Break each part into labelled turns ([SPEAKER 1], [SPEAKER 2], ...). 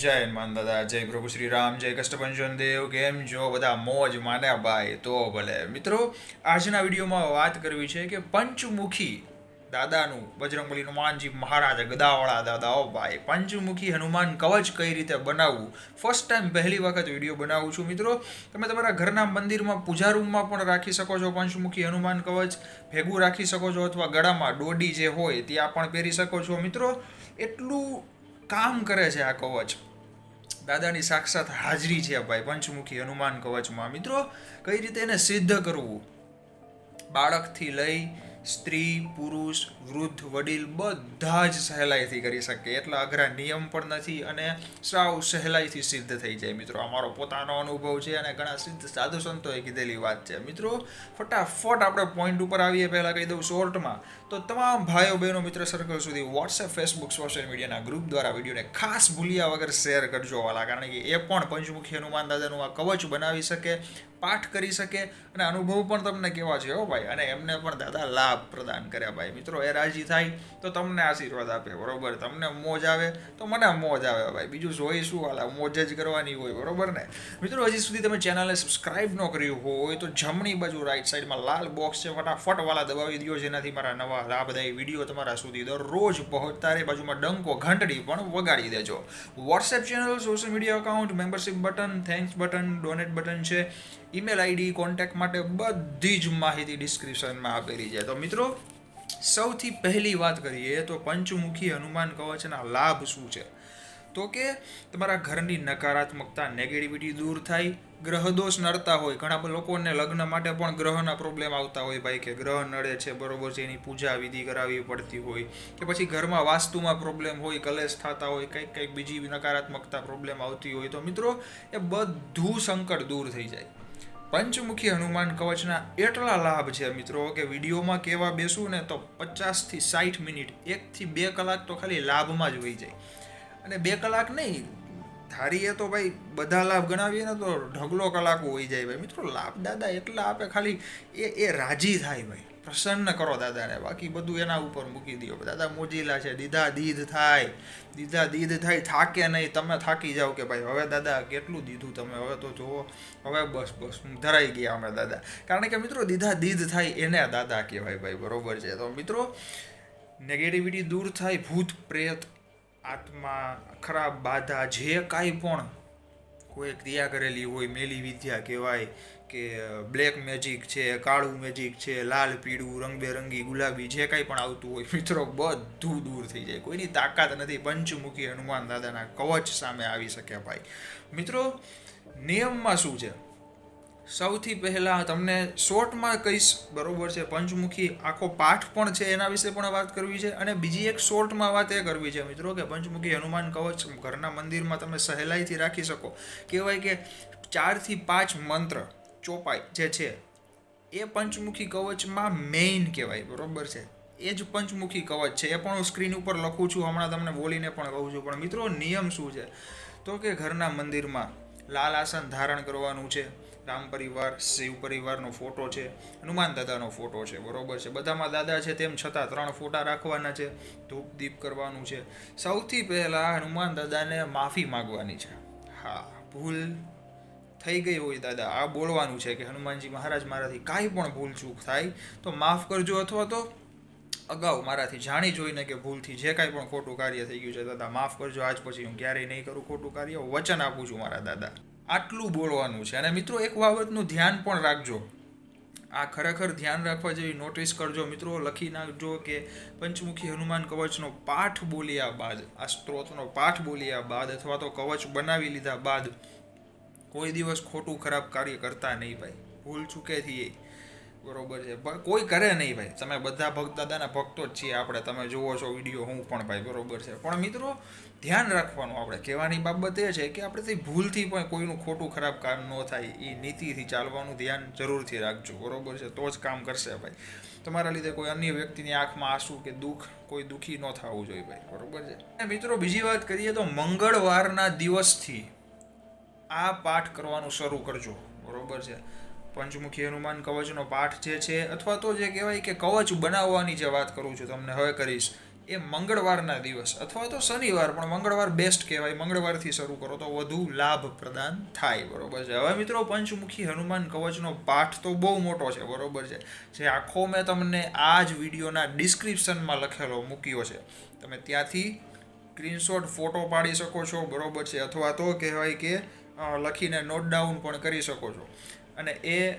[SPEAKER 1] જય હનુમાન દાદા, જય પ્રભુ શ્રી રામ, જય કષ્ટભંજન દેવ, કેમ જો બધા મોજ માન્યા ભાઈ, તો ભલે. મિત્રો, આજના વિડીયોમાં વાત કરવી છે કે પંચમુખી દાદાનું બજરંગબલી હનુમાનજી મહારાજ, ગદાવાળા દાદા, ઓ ભાઈ. પંચમુખી હનુમાન કવચ કઈ રીતે બનાવવું? ફર્સ્ટ ટાઈમ પહેલી વખત વીડિયો બનાવું છું. મિત્રો, તમે તમારા ઘરના મંદિરમાં, પૂજા રૂમમાં પણ રાખી શકો છો પંચમુખી હનુમાન કવચ. ભેગું રાખી શકો છો અથવા ગળામાં ડોડી જે હોય, ત્યાં પણ પહેરી શકો છો. મિત્રો, એટલું કામ કરે છે આ કવચ. દાદાની સાક્ષાત હાજરી છે ભાઈ. પંચમુખી હનુમાન કવચમાં. મિત્રો, કઈ રીતે એને સિદ્ધ કરવું? બાળકથી લઈ સ્ત્રી, પુરુષ, વૃદ્ધ, વડીલ બધા જ સહેલાઈથી કરી શકે. એટલા અઘરા નિયમ પણ નથી અને સાવ સહેલાઈથી સિદ્ધ થઈ જાય મિત્રો. અમારો પોતાનો અનુભવ છે અને ઘણા સિદ્ધ સાધુ સંતોએ કીધેલી વાત છે. મિત્રો, ફટાફટ આપણે પોઈન્ટ ઉપર આવીએ. પહેલાં કહી દઉં શોર્ટમાં તો તમામ ભાઈઓ, બહેનો, મિત્ર સર્કલ સુધી વોટ્સએપ ફેસબુક સોશિયલ મીડિયાના ગ્રુપ દ્વારા વિડીયોને ખાસ ભૂલ્યા વગર શેર કરજો વાલા. કારણ કે એ પણ પંચમુખી હનુમાન દાદાનું આ કવચ બનાવી શકે. પાઠ કરી શકે અને અનુભવ પણ તમને કેવા છે હો ભાઈ? અને એમને પણ દાદા લાભ પ્રદાન કર્યા ભાઈ. મિત્રો, એ રાજી થાય તો તમને આશીર્વાદ આપે, બરોબર? તમને મોજ આવે તો મને મોજ આવે ભાઈ. બીજું જોઈ શું હાલા મોજ જ કરવાની હોય, બરોબર ને? મિત્રો, હજી સુધી તમે ચેનલને સબસ્ક્રાઇબ ન કર્યું હોય તો જમણી બાજુ રાઈટ સાઈડમાં લાલ બોક્સ છે ફટાફટ વાલા દબાવી દો જેનાથી મારા નવા લાભદાયી વીડિયો તમારા સુધી દરરોજ પહોંચતા રહે. બાજુમાં ડંકો, ઘંટડી પણ વગાડી દેજો. WhatsApp channel social media account membership button thanks button donate button છે. ઈમેલ આઈડી કોન્ટેક્ટ માટે બધી જ માહિતી ડિસ્ક્રિપ્શનમાં આપેલી છે. તો મિત્રો, સૌથી પહેલી વાત કરીએ તો પંચમુખી હનુમાન કવચના લાભ શું છે? તો કે તમારા ઘરની નકારાત્મકતા નેગેટિવિટી દૂર થાય, ગ્રહ દોષ નડતા હોય. ઘણા લોકોને લગ્ન માટે પણ ગ્રહના પ્રોબ્લેમ આવતા હોય ભાઈ, કે ગ્રહ નડે છે, બરોબર છે, એની પૂજા વિધિ કરાવવી પડતી હોય, કે પછી ઘરમાં વાસ્તુમાં પ્રોબ્લેમ હોય, કલેશ થતા હોય, કંઈક કંઈક બીજી નકારાત્મકતા પ્રોબ્લેમ આવતી હોય. તો મિત્રો, એ બધું સંકટ દૂર થઈ જાય. પંચમુખી હનુમાન કવચના એટલા લાભ છે મિત્રો કે વિડીયોમાં કહેવા બેસું ને તો પચાસથી સાઠ મિનિટ, એકથી બે કલાક તો ખાલી લાભમાં જ હોઈ જાય. અને બે કલાક નહીં, ધારીએ તો ભાઈ બધા લાભ ગણાવીએ ને તો ઢગલો કલાકો હોઈ જાય ભાઈ. મિત્રો લાભ દાદા એટલા આપે ખાલી, એ એ રાજી થાય ભાઈ. પ્રસન્ન કરો દાદાને. બાકી બધું એના ઉપર મૂકી દો દાદા મોજીલા છે. દીધા દીધ થાય. દીધા દીધ થાય. થાકે નહીં. તમે થાકી જાઓ કે ભાઈ, હવે દાદા કેટલું દીધું તમે? હવે તો જુઓ. હવે બસ બસ. ધરાઈ ગયા અમે દાદા. કારણ કે મિત્રો, દીધા દીધ થાય એને દાદા કહેવાય ભાઈ. બરોબર છે. તો મિત્રો નેગેટિવિટી દૂર થાય. ભૂત, પ્રેત, આત્મા, ખરાબ બાધા, જે કાંઈ પણ કોઈ ક્રિયા કરેલી હોય, મેલી વિદ્યા કહેવાય કે બ્લેક મેજિક છે, કાળું મેજિક છે, લાલ, પીળું, રંગબેરંગી, ગુલાબી, જે કાંઈ પણ આવતું હોય, મિત્રો, બધું દૂર થઈ જાય. કોઈની તાકાત નથી. પંચમુખી હનુમાન દાદાના કવચ સામે આવી શકે ભાઈ. મિત્રો, નિયમમાં શું છે? સૌથી પહેલાં તમને શોર્ટમાં કહીશ. બરોબર છે. પંચમુખી આખો પાઠ પણ છે એના વિશે પણ વાત કરવી છે અને બીજી એક શોર્ટમાં વાત એ કરવી છે, મિત્રો, કે પંચમુખી હનુમાન કવચ ઘરના મંદિરમાં તમે સહેલાઈથી રાખી શકો. કહેવાય કે ચારથી પાંચ મંત્ર ચોપાઈ જે છે, એ પંચમુખી કવચમાં મેઇન કહેવાય, બરોબર છે? એ જ પંચમુખી કવચ છે. એ પણ હું સ્ક્રીન ઉપર લખું છું, હમણાં તમને બોલીને પણ કહું છું. પણ મિત્રો, નિયમ શું છે? તો કે ઘરના મંદિરમાં લાલ આસન ધારણ કરવાનું છે. રામ પરિવાર, શિવ પરિવારનો ફોટો છે, હનુમાન દાદાનો ફોટો છે, બરોબર છે? બધામાં દાદા છે તેમ છતાં ત્રણ ફોટા રાખવાના છે, ધૂપ દીપ કરવાનું છે. સૌથી પહેલાં હનુમાન દાદાને માફી માગવાની છે. હા, ભૂલ થઈ ગઈ હોય દાદા, આ બોલવાનું છે કે હનુમાનજી મહારાજ મારાથી કાંઈ પણ ભૂલ ચૂક થાય, તો માફ કરજો અથવા તો અગાઉ મારાથી જાણી જોઈને કે ભૂલથી જે કાંઈ પણ ખોટું કાર્ય થઈ ગયું છે, દાદા, માફ કરજો, આજ પછી હું ક્યારેય નહીં કરું ખોટું કાર્ય વચન આપું છું મારા દાદા. આટલું બોલવાનું છે. અને મિત્રો, એક બાબતનું ધ્યાન પણ રાખજો. આ ખરેખર ધ્યાન રાખવા જેવી નોટિસ કરજો. મિત્રો, લખી નાખજો કે પંચમુખી હનુમાન કવચનો પાઠ બોલ્યા બાદ, આ સ્ત્રોતનો પાઠ બોલ્યા બાદ અથવા તો કવચ બનાવી લીધા બાદ કોઈ દિવસ ખોટું ખરાબ કાર્ય કરતા નહીં ભાઈ. ભૂલ ચૂકેથી એ બરોબર છે. કોઈ કરે નહીં ભાઈ. તમે બધા ભક્ત દાદાના ભક્તો જ છીએ આપણે. તમે જુઓ છો વીડિયો હું પણ ભાઈ, બરોબર છે. પણ મિત્રો, ધ્યાન રાખવાનું આપણે. કહેવાની બાબત એ છે કે આપણે તે ભૂલથી પણ કોઈનું ખોટું ખરાબ કામ ન થાય. એ નીતિથી ચાલવાનું ધ્યાન જરૂરથી રાખજો. બરોબર છે? તો જ કામ કરશે ભાઈ. તમારા લીધે કોઈ અન્ય વ્યક્તિની આંખમાં આંસુ કે દુઃખ, કોઈ દુઃખી ન થવું જોઈએ ભાઈ. બરોબર છે? મિત્રો, બીજી વાત કરીએ તો મંગળવારના દિવસથી આ પાઠ કરવાનું શરૂ કરજો. બરોબર છે? પંચમુખી હનુમાન કવચનો પાઠ જે છે, અથવા તો જે કહેવાય કે કવચ બનાવવાની જે વાત કરું છું તમને, હવે કરીશ. એ મંગળવારના દિવસ, અથવા તો શનિવાર, પણ મંગળવાર બેસ્ટ કહેવાય. મંગળવારથી શરૂ કરો તો વધુ લાભ પ્રદાન થાય. બરોબર છે? હવે મિત્રો, પંચમુખી હનુમાન કવચનો પાઠ તો બહુ મોટો છે. બરોબર છે? જે આખો મેં તમને આ જ વિડીયોના ડિસ્ક્રિપ્શનમાં લખેલો મૂક્યો છે. તમે ત્યાંથી સ્ક્રીનશોટ ફોટો પાડી શકો છો. બરોબર છે? અથવા તો કહેવાય કે લખીને નોટ ડાઉન પણ કરી શકો છો. અને એ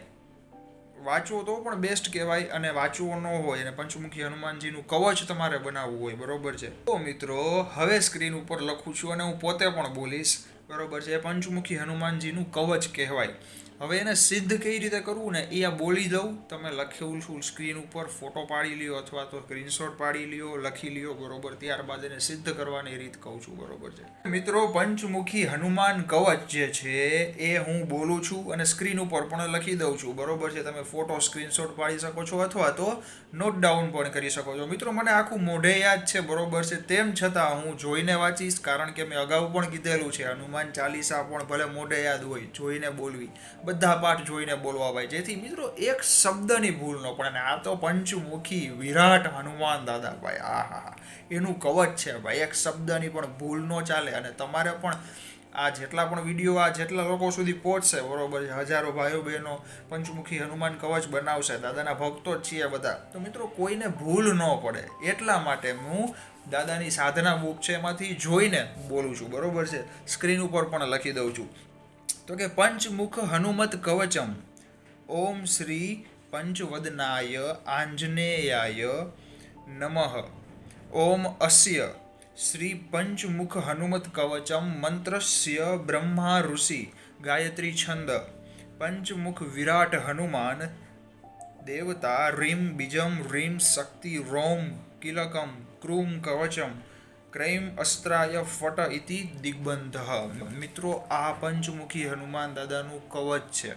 [SPEAKER 1] વાંચવો તો પણ બેસ્ટ કહેવાય અને વાંચવો ન હોય અને પંચમુખી હનુમાનજીનું કવચ તમારે બનાવવું હોય, બરોબર છે? તો મિત્રો, હવે સ્ક્રીન ઉપર લખું છું અને હું પોતે પણ બોલીશ. બરોબર છે? પંચમુખી હનુમાનજીનું કવચ કહેવાય. હવે એને સિદ્ધ કઈ રીતે કરવું ને એ આ બોલી દઉં. તમે લખેલું છું સ્ક્રીન ઉપર ફોટો પાડી લ્યો અથવા તો સ્ક્રીનશોટ પાડી લ્યો, લખી લ્યો બરોબર. ત્યારબાદ એને સિદ્ધ કરવાની રીત કહું છું બરોબર છે. મિત્રો, પંચમુખી હનુમાન કવચ જે છે એ હું બોલું છું અને સ્ક્રીન ઉપર પણ લખી દઉં છું. બરોબર છે? તમે ફોટો સ્ક્રીનશોટ પાડી શકો છો અથવા તો નોટ ડાઉન પણ કરી શકો છો. મિત્રો, મને આખું મોઢે યાદ છે બરોબર છે. તેમ છતાં હું જોઈને વાંચીશ કારણ કે મેં અગાઉ પણ કીધેલું છે, હનુમાન ચાલીસા પણ ભલે મોઢે યાદ હોય, જોઈને બોલવી. બધા પાઠ જોઈને બોલવા ભાઈ. જેથી મિત્રો એક શબ્દની ભૂલ ન પડે આ તો પંચમુખી વિરાટ હનુમાન દાદા ભાઈ. આ હા હા એનું કવચ છે ભાઈ. એક શબ્દની પણ ભૂલ ન ચાલે અને તમારે પણ આ જેટલા પણ વીડિયો આ જેટલા લોકો સુધી પહોંચશે, બરોબર, હજારો ભાઈઓ બહેનો પંચમુખી હનુમાન કવચ બનાવશે, દાદાના ભક્તો જ છીએ બધા. તો મિત્રો કોઈને ભૂલ ન પડે. એટલા માટે હું દાદાની સાધના બુક છે એમાંથી જોઈને બોલું છું. બરોબર છે? સ્ક્રીન ઉપર પણ લખી દઉં છું. તો કે પંચમુખ હનુમત કવચમ. ઓમ શ્રી પંચવદનાય આંજનેયાય નમઃ. ઓમ અસ્ય શ્રી પંચમુખ હનુમત કવચમ મંત્રસ્ય બ્રહ્મા ઋષિ ગાયત્રી છંદ. પંચમુખ વિરાટ હનુમાન દેવતા રીમ બીજમ રીમ શક્તિ રોમ કિલકમ ક્રૂમ કવચમ ક્રૈમ અસ્ત્રાય ફટ ઇતિ દિગ્બંધ. મિત્રો, આ પંચમુખી હનુમાન દાદાનું કવચ છે.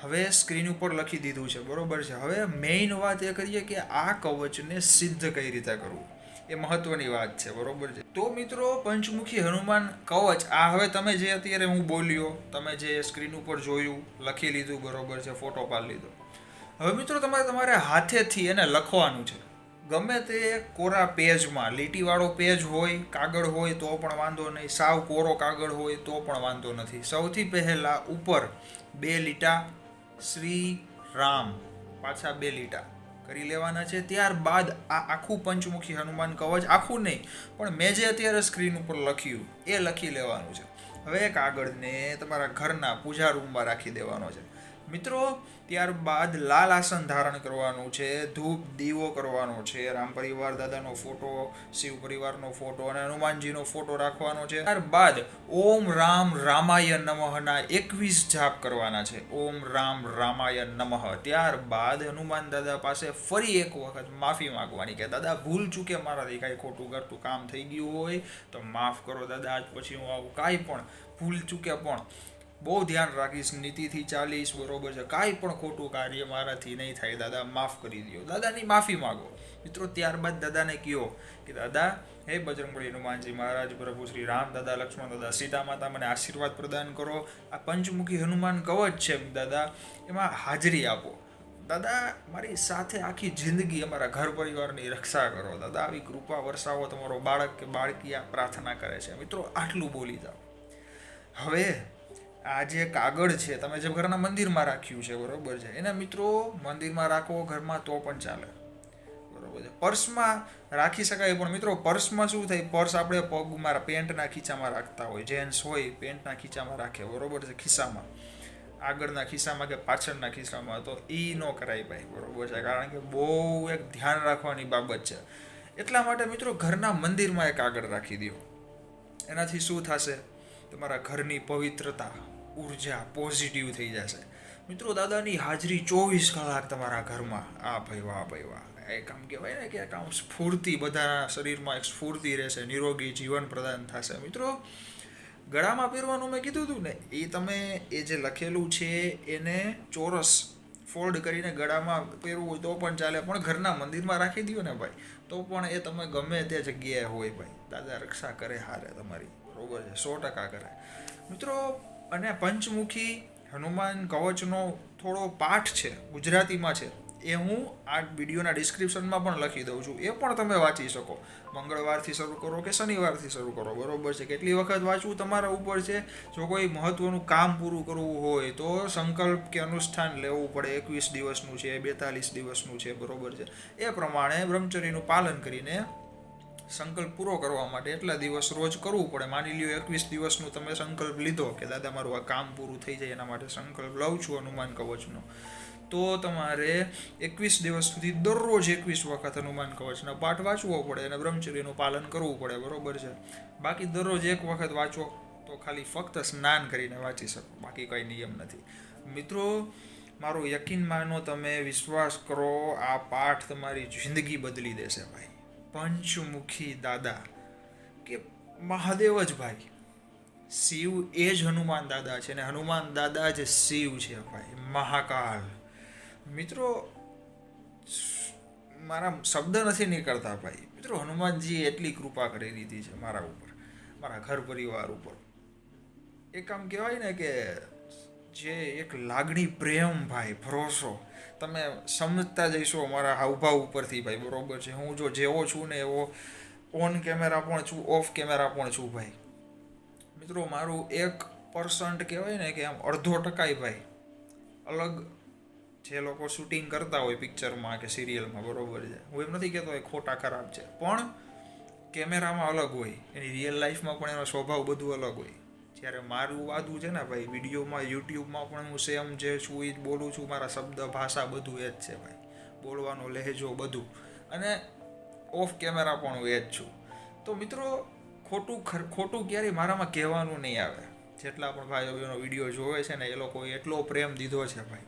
[SPEAKER 1] હવે સ્ક્રીન ઉપર લખી દીધું છે, બરોબર છે? હવે મેઇન વાત એ કરીએ કે આ કવચને સિદ્ધ કઈ રીતે કરવું? એ મહત્વની વાત છે, બરોબર છે? તો મિત્રો, પંચમુખી હનુમાન કવચ, આ હવે તમે જે અત્યારે હું બોલ્યો, તમે જે સ્ક્રીન ઉપર જોયું, લખી લીધું, બરોબર છે, ફોટો પાડી લીધો. હવે મિત્રો, તમારે તમારે હાથેથી એને લખવાનું છે. ગમે તે કોરા પેજમાં, લીટીવાળો પેજ હોય, કાગળ હોય તો પણ વાંધો નહીં. સાવ કોરો કાગળ હોય તો પણ વાંધો નથી. સૌથી પહેલાં ઉપર બે લીટા શ્રી રામ પાછા બે લીટા કરી લેવાના છે. ત્યારબાદ આ આખું પંચમુખી હનુમાન કવચ આખું નહીં, પણ મેં જે અત્યારે સ્ક્રીન ઉપર લખ્યું એ લખી લેવાનું છે. હવે કાગળને તમારા ઘરના પૂજા રૂમમાં રાખી દેવાનો છે. મિત્રો, ત્યારબાદ લાલ આસન ધારણ કરવાનું છે, ધૂપ, દીવો કરવાનો છે, રામ પરિવાર દાદાનો ફોટો, શિવ પરિવારનો ફોટો અને હનુમાનજીનો ફોટો રાખવાનો છે. ત્યારબાદ ઓમ રામ રામાય નમઃના એકવીસ જાપ કરવાના છે. ઓમ રામ રામાય નમઃ. ત્યારબાદ હનુમાન દાદા પાસે ફરી એક વખત માફી માંગવાની કે, દાદા, ભૂલ ચૂકે મારાથી કાંઈ ખોટું કરતું કામ થઈ ગયું હોય, તો માફ કરો દાદા, આજ પછી હું આવું કાંઈ પણ ભૂલ ચૂકે પણ બહુ ધ્યાન રાખીશ, નીતિથી ચાલીશ, બરોબર છે. કાંઈ પણ ખોટું કાર્ય મારાથી નહીં થાય, દાદા, માફ કરી દો દાદાની માફી માગો. મિત્રો, ત્યારબાદ દાદાને કહો કે, દાદા, હે બજરંગબળી હનુમાનજી મહારાજ, પ્રભુ શ્રી રામ, દાદા, લક્ષ્મણ, દાદા સીતા માતા મને આશીર્વાદ પ્રદાન કરો. આ પંચમુખી હનુમાન કવચ છે, દાદા, એમાં હાજરી આપો. દાદા, મારી સાથે આખી જિંદગી અમારા ઘર પરિવારની રક્ષા કરો. દાદા, આવી કૃપા વરસાવો તમારો બાળક કે બાળકી આ પ્રાર્થના કરે છે. મિત્રો, આટલું બોલી જાઓ. હવે આ જે કાગળ છે, તમે જે ઘરના મંદિરમાં રાખ્યું છે, બરોબર છે. એના મિત્રો મંદિરમાં રાખો ઘરમાં તો પણ ચાલે. બરોબર છે. પર્સમાં રાખી શકાય, પણ મિત્રો પર્સમાં શું થાય? પર્સ આપણે પગમાં પેન્ટના ખીચામાં રાખતા હોય. જેન્ટ્સ હોય, પેન્ટના ખીચામાં રાખે. બરોબર છે, ખિસ્સામાં. આગળના ખિસ્સામાં કે પાછળના ખિસ્સામાં. તો એ ન કરાય ભાઈ. બરોબર છે, કારણ કે બહુ એક ધ્યાન રાખવાની બાબત છે. એટલા માટે મિત્રો ઘરના મંદિરમાં એક આગળ રાખી દો એનાથી શું થશે? તમારા ઘરની પવિત્રતા, ઊર્જા પોઝિટિવ થઈ જશે. મિત્રો, દાદાની હાજરી ચોવીસ કલાક તમારા ઘરમાં. આ ભાઈ વાહ ભાઈ વાહ એક આમ કહેવાય ને કે એક આમ સ્ફૂર્તિ બધા શરીરમાં એક સ્ફૂર્તિ રહેશે, નિરોગી જીવન પ્રદાન થશે. મિત્રો, ગળામાં પહેરવાનું મેં કીધું હતું ને, એ તમે એ જે લખેલું છે, એને ચોરસ ફોલ્ડ કરીને ગળામાં પહેરવું હોય તો પણ ચાલે, પણ ઘરના મંદિરમાં રાખી દો ને ભાઈ. તો પણ એ તમે ગમે તે જગ્યાએ હોય ભાઈ. દાદા રક્ષા કરે હારે તમારી. બરોબર છે, સો ટકા કરે. મિત્રો, અને પંચમુખી હનુમાન કવચનો થોડો પાઠ છે, ગુજરાતીમાં છે, એ હું આ વિડીયોના ડિસ્ક્રિપ્શનમાં પણ લખી દઉં છું. એ પણ તમે વાંચી શકો. મંગળવારથી શરૂ કરો કે શનિવારથી શરૂ કરો, બરોબર છે? કેટલી વખત વાંચવું તમારા ઉપર છે? જો કોઈ મહત્વનું કામ પૂરું કરવું હોય તો સંકલ્પ કે અનુષ્ઠાન લેવું પડે. એકવીસ દિવસનું છે, બેતાલીસ દિવસનું છે, બરોબર છે? એ પ્રમાણે બ્રહ્મચર્યનું પાલન કરીને સંકલ્પ પૂરો કરવા માટે એટલા દિવસ રોજ કરવું પડે. માની લ્યો, એકવીસ દિવસનું તમે સંકલ્પ લીધો કે, દાદા, મારું આ કામ પૂરું થઈ જાય, એના માટે સંકલ્પ લઉં છું હનુમાન કવચનો. તો તમારે એકવીસ દિવસ સુધી દરરોજ એકવીસ વખત હનુમાન કવચના પાઠ વાંચવો પડે અને બ્રહ્મચર્યનું પાલન કરવું પડે, બરોબર છે? બાકી દરરોજ એક વખત વાંચો તો ખાલી ફક્ત સ્નાન કરીને વાંચી શકો, બાકી કંઈ નિયમ નથી. મિત્રો, મારો યકીન માનો તમે વિશ્વાસ કરો, આ પાઠ તમારી જિંદગી બદલી દેશે ભાઈ. પંચમુખી દાદા કે મહાદેવ જ ભાઈ. શિવ એ જ હનુમાન દાદા છે અને હનુમાન દાદા જ શિવ છે ભાઈ. મહાકાલ. મિત્રો, મારા શબ્દ નથી નીકળતા ભાઈ. મિત્રો, હનુમાનજીએ એટલી કૃપા કરી દીધી છે મારા ઉપર, મારા ઘર પરિવાર ઉપર. એક આમ કહેવાય ને કે જે એક લાગણી પ્રેમ ભાઈ, ભરોસો. તમે સમજતા જઈશો મારા હાવભાવ ઉપરથી ભાઈ, બરોબર છે. હું જો જેવો છું ને એવો ઓન કેમેરા પણ છું ઓફ કેમેરા પણ છું ભાઈ. મિત્રો, મારું એક પર્સન્ટ કહેવાય ને કે આમ અડધો ટકાય ભાઈ. અલગ જે લોકો શૂટિંગ કરતા હોય પિક્ચરમાં કે સિરિયલમાં બરોબર છે. હું એમ નથી કહેતો એ ખોટા ખરાબ છે. પણ કેમેરામાં અલગ હોય. એની રિયલ લાઈફમાં પણ એનો સ્વભાવ બધું અલગ હોય. જ્યારે મારું વાદું છે ને ભાઈ, વિડીયોમાં, યુટ્યુબમાં પણ હું સેમ જે છું એ જ બોલું છું, મારા શબ્દ, ભાષા બધું એ જ છે ભાઈ. બોલવાનો લહેજો બધું. અને ઓફ કેમેરા પણ હું એ જ છું. તો મિત્રો, ખોટું ખોટું ક્યારેય મારામાં કહેવાનું નહીં આવે. જેટલા પણ ભાઈઓ બહેનો વીડિયો જોવે છે ને, એ લોકોએ એટલો પ્રેમ દીધો છે ભાઈ.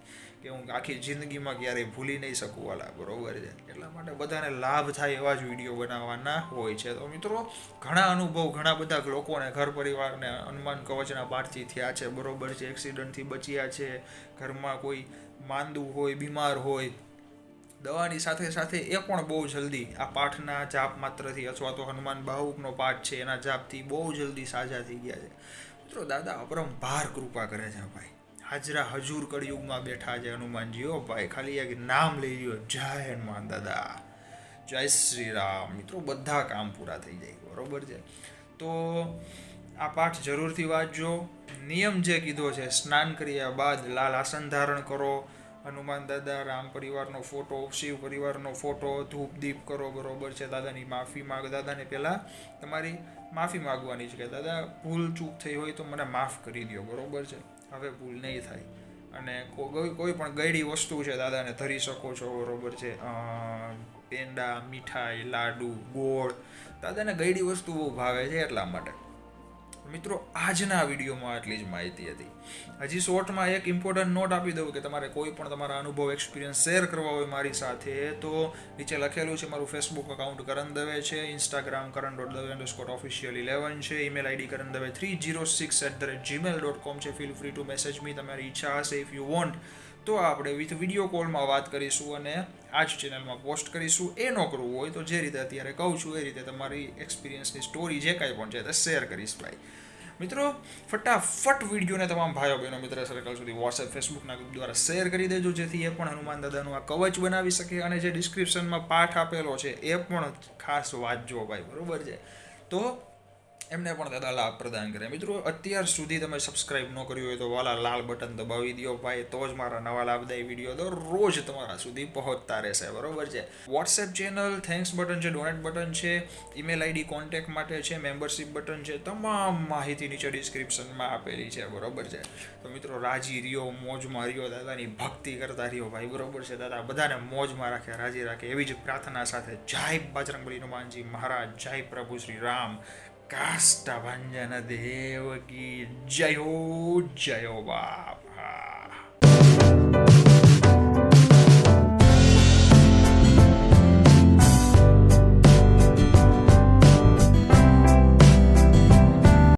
[SPEAKER 1] કે હું આખી જિંદગીમાં ક્યારેય ભૂલી નહીં શકું વાલા, બરોબર છે? એટલા માટે બધાને લાભ થાય એવા જ વીડિયો બનાવવાના હોય છે. તો મિત્રો, ઘણા અનુભવ, ઘણા બધા લોકોને, ઘર પરિવારને હનુમાન કવચના પાઠથી થયા છે, બરોબર છે, એક્સિડન્ટથી બચ્યા છે, ઘરમાં કોઈ માંદું હોય, બીમાર હોય, દવાની સાથે સાથે એ પણ બહુ જલ્દી આ પાઠના જાપ માત્રથી અથવા તો હનુમાન બાહુકનો પાઠ છે, એના જાપથી બહુ જલ્દી સાજા થઈ ગયા છે. મિત્રો, દાદા, અપરંપાર કૃપા કરે છે ભાઈ. હાજરા હજુર કળિયુગમાં બેઠા છે હનુમાનજી. ઓ ભાઈ, ખાલી એક નામ લઈ લ્યો. જય હનુમાન દાદા. જય શ્રી રામ. મિત્રો, બધા કામ પૂરા થઈ જાય, બરોબર છે? તો આ પાઠ જરૂરથી વાંચજો. નિયમ જે કીધો છે, સ્નાન કર્યા બાદ લાલ આસન ધારણ કરો. હનુમાન દાદા, રામ પરિવારનો ફોટો, શિવ પરિવારનો ફોટો, ધૂપ દીપ કરો, બરોબર છે? દાદાની માફી માગ, દાદાને પહેલાં તમારી માફી માગવાની છે કે, દાદા, ભૂલ ચૂક થઈ હોય તો મને માફ કરી દો બરોબર છે? હવે ભૂલ નહીં થાય. અને કોઈ પણ ગયડી વસ્તુ છે દાદાને ધરી શકો છો, બરોબર છે. પેંડા, મીઠાઈ, લાડુ, ગોળ. દાદાને ગયડી વસ્તુ બહુ ભાવે છે એટલા માટે. મિત્રો, આજના વિડીયોમાં આટલી જ માહિતી હતી. હજી શોર્ટમાં એક ઇમ્પોર્ટન્ટ નોટ આપી દઉં કે તમારે કોઈ પણ તમારા અનુભવ એક્સપિરિયન્સ શેર કરવા હોય મારી સાથે, તો નીચે લખેલું છે, મારું ફેસબુક અકાઉન્ટ કરણ દવે છે Instagram Karan dot Dave underscore official eleven છે email ID Karan Dave three zero six at the rate Gmail dot com છે. Feel free to message me તમારી ઈચ્છા હશે ઇફ યુ વોન્ટ તો આપણે વિથ વીડિયો કોલમાં વાત કરીશું અને આ જ ચેનલમાં પોસ્ટ કરીશું. એ ન કરવું હોય તો જે રીતે અત્યારે કહું છું, એ રીતે તમારી એક્સપિરિયન્સની સ્ટોરી જે કાંઈ પણ છે, તે શેર કરીશ ભાઈ. મિત્રો, ફટાફટ વિડીયોને તમામ ભાઈઓ, બહેનો, મિત્ર સર્કલ સુધી વોટ્સએપ ફેસબુકના ગ્રુપ દ્વારા શેર કરી દેજો, જેથી એ પણ હનુમાન દાદાનું આ કવચ બનાવી શકે અને જે ડિસ્ક્રિપ્શનમાં પાઠ આપેલો છે, એ પણ ખાસ વાંચજો ભાઈ, બરાબર છે? તો એમને પણ દાદા લાભ પ્રદાન કરે. મિત્રો, અત્યાર સુધી તમે સબસ્ક્રાઇબ ન કર્યું હોય તો વાલા લાલ બટન દબાવી દો ભાઈ, તો જ મારા નવા લાભદાયી વીડિયો દરરોજ તમારા સુધી પહોંચતા રહેશે. બરોબર છે? વોટ્સએપ ચેનલ થેન્ક્સ બટન છે ડોનેટ બટન છે ઈમેલ આઈડી કોન્ટેક્ટ માટે છે મેમ્બરશિપ બટન છે, તમામ માહિતી નીચે ડિસ્ક્રિપ્શનમાં આપેલી છે. બરોબર છે? તો મિત્રો, રાજી રહ્યો મોજમાં રહ્યો, દાદાની ભક્તિ કરતા રહ્યો ભાઈ. બરોબર છે? દાદા, બધાને મોજમાં રાખે, રાજી રાખે. એવી જ પ્રાર્થના સાથે જય બજરંગબલી હનુમાનજી મહારાજ, જય પ્રભુ શ્રી રામ. કાષ્ટભંજન દેવકી જયો જયો બાપા